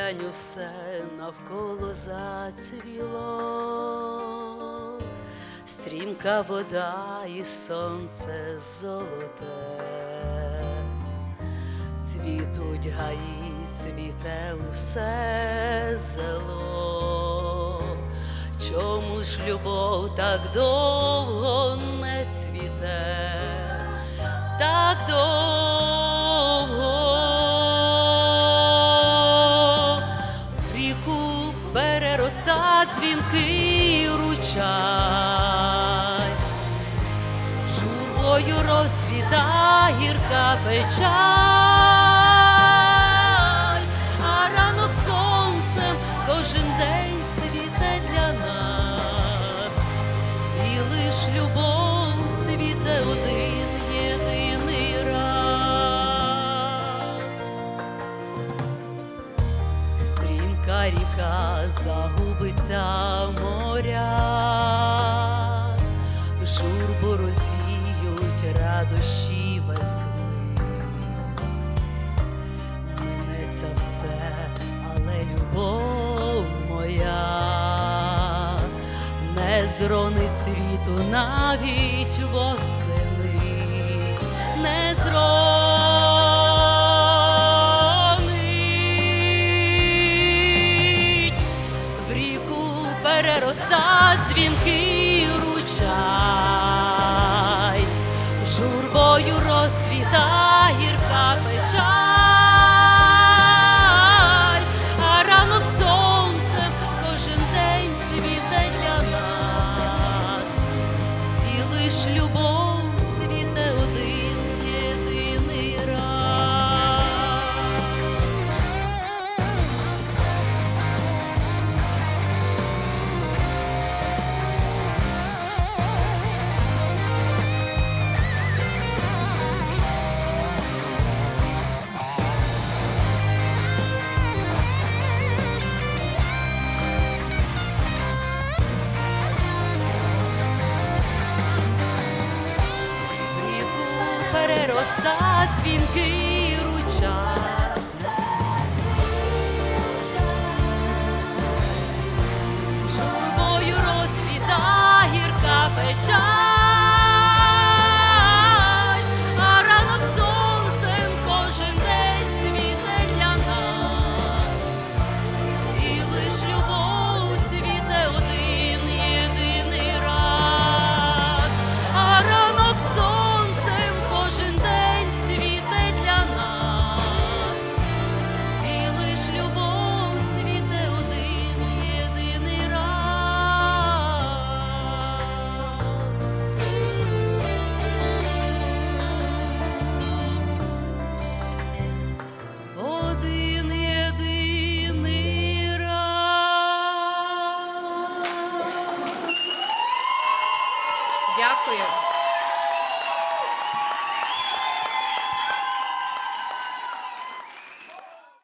Поглянь усе навколо зацвіло, стрімка вода і сонце золоте, цвітуть гаї, цвіте усе зело. Чому ж любов так довго не цвіте, так довго журбою розцвіта гірка печаль, а ранок сонцем кожен день цвіте для нас, і лиш любов цвіте один єдиний раз. Стрімка ріка загубиться моря, журбу розвіють радощі весни. Минеться все, але любов моя не зронить світу навіть восени, любов перероста Дякую.